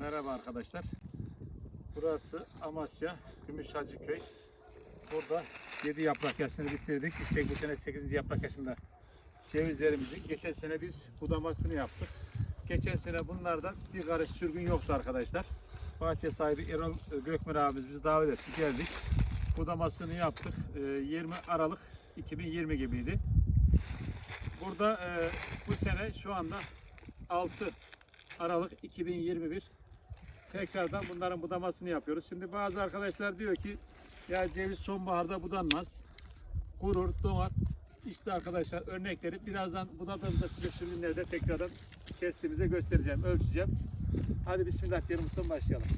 Merhaba arkadaşlar. Burası Amasya, Gümüşhacıköy. Burada 7 yaprak yaşını bitirdik. İşte bu sene 8. yaprak yaşında cevizlerimizin. Geçen sene biz budamasını yaptık. Geçen sene bunlarda bir karış sürgün yoktu arkadaşlar. Bahçe sahibi Erol Gökmer abimiz bizi davet etti. Geldik. Budamasını yaptık. Ee, 20 Aralık 2020 gibiydi. Burada e, bu sene şu anda 6 Aralık 2021 tekrardan bunların budamasını yapıyoruz. Şimdi bazı arkadaşlar diyor ki ya ceviz sonbaharda budanmaz. Kurur, donar. İşte arkadaşlar örnekleri birazdan budadığımızda size sürgünlerde tekrardan kestiğimize göstereceğim, ölçeceğim. Hadi bismillah ustam başlayalım.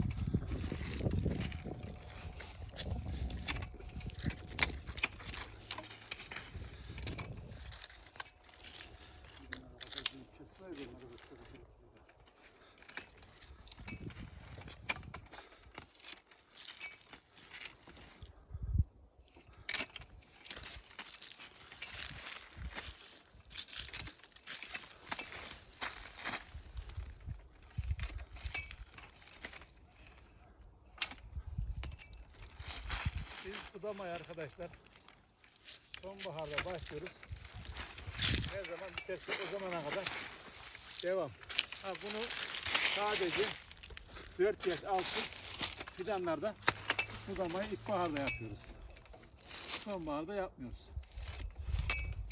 Biz budamaya arkadaşlar sonbaharda başlıyoruz. Ne zaman biterse o zamana kadar devam. Ha bunu sadece 4 yaş altı fidanlarda budamayı ilkbaharda yapıyoruz. Sonbaharda yapmıyoruz.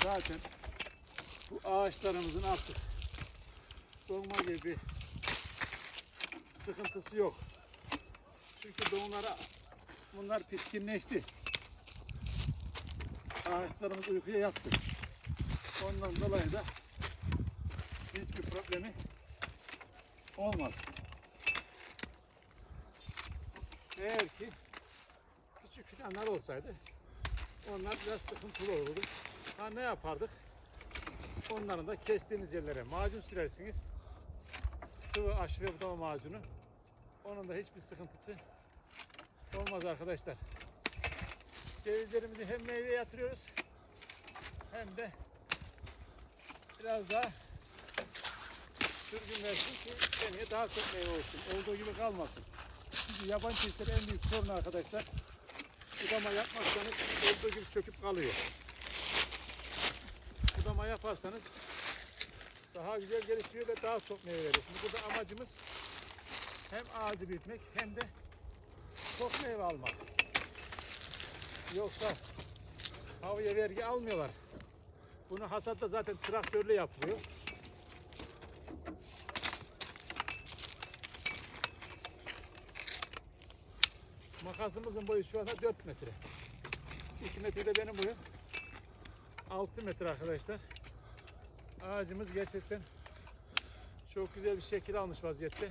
Zaten bu ağaçlarımızın artık doğma gibi sıkıntısı yok. Çünkü doğumlara bunlar pişkinleşti. Ağaçlarımız uykuya yattı. Ondan dolayı da hiçbir problemi olmaz. Eğer ki küçük fidanlar olsaydı onlar biraz sıkıntılı olurdu. Ha ne yapardık? Onların da kestiğiniz yerlere macun sürersiniz. Sıvı aşı ve budama macunu. Onun da hiçbir sıkıntısı olmaz arkadaşlar. Cevizlerimizi hem meyveye yatırıyoruz hem de biraz daha sürgün versin ki seneye daha çok meyve olsun. Olduğu gibi kalmasın. Çünkü yaban çiftleri en büyük sorun arkadaşlar. Budama yapmazsanız olduğu gibi çöküp kalıyor. Budama yaparsanız daha güzel gelişiyor ve daha çok meyve veriyor. Şimdi burada amacımız hem ağacı büyütmek hem de çok meyve almak. Yoksa havaya vergi almıyorlar. Bunu hasatta zaten traktörle yapılıyor. Makasımızın boyu şu anda 4 metre. 2 metre de benim boyum. 6 metre arkadaşlar. Ağacımız gerçekten çok güzel bir şekil almış vaziyette.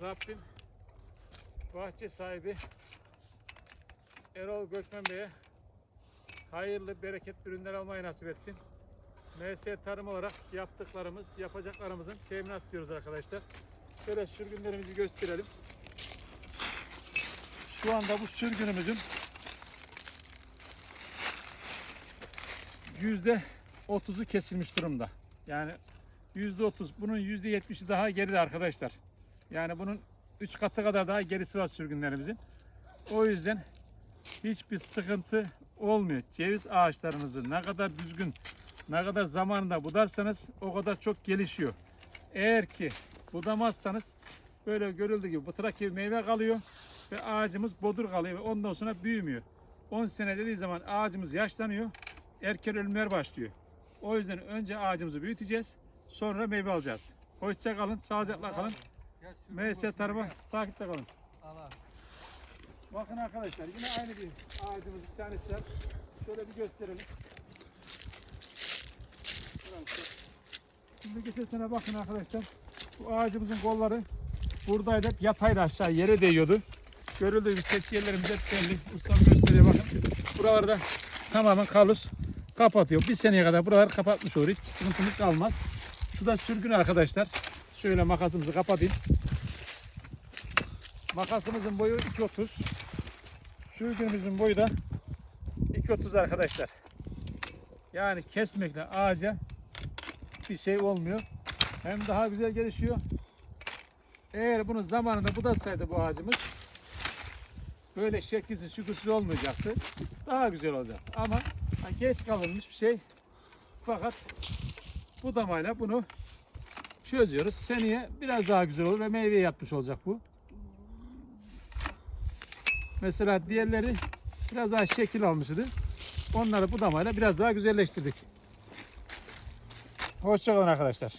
Rabbim bahçe sahibi Erol Gökmen Bey'e hayırlı, bereketli ürünler almayı nasip etsin. MS Tarım olarak yaptıklarımız, yapacaklarımızın teminat diyoruz arkadaşlar. Şöyle sürgünlerimizi gösterelim. Şu anda bu sürgünümüzün yüzde otuzu kesilmiş durumda. Yani yüzde otuz. Bunun yüzde yetmişi daha geride arkadaşlar. Yani bunun üç katı kadar daha gerisi var sürgünlerimizin. O yüzden hiçbir sıkıntı olmuyor. Ceviz ağaçlarınızı ne kadar düzgün, ne kadar zamanında budarsanız o kadar çok gelişiyor. Eğer ki budamazsanız böyle görüldüğü gibi bıtırak gibi meyve kalıyor ve ağacımız bodur kalıyor ve ondan sonra büyümüyor. 10 sene dediği zaman ağacımız yaşlanıyor, erken ölümler başlıyor. O yüzden önce ağacımızı büyüteceğiz, sonra meyve alacağız. Hoşça kalın, sağlıcakla kalın. MS Tarım'a takipte kalın. Bakın arkadaşlar yine aynı bir ağacımız bir tanesi var. Şöyle bir gösterelim. Şimdi geçen sene bakın arkadaşlar. Bu ağacımızın kolları buradaydı. Hep yataydı aşağı yere değiyordu. Görüldüğü gibi kes yerlerimiz hep belli. Ustam gösteriyor bakın. Buralarda tamamen kalus kapatıyor. Bir seneye kadar buralar kapatmış olur. Hiçbir sıkıntımız kalmaz. Şu da sürgün arkadaşlar. Şöyle makasımızı kapatayım. Makasımızın boyu 2.30. Sürgünümüzün boyu da 2.30 arkadaşlar. Yani kesmekle ağaca bir şey olmuyor. Hem daha güzel gelişiyor Eğer bunu zamanında budatsaydı bu ağacımız böyle şekilsiz şükürsüz olmayacaktı. Daha güzel olacaktı. Ama geç kalınmış bir şey. Fakat budamayla bunu çözüyoruz. Seneye biraz daha güzel olur ve meyve yapmış olacak bu. Mesela diğerleri biraz daha şekil almıştı. Onları budamayla biraz daha güzelleştirdik. Hoşçakalın arkadaşlar.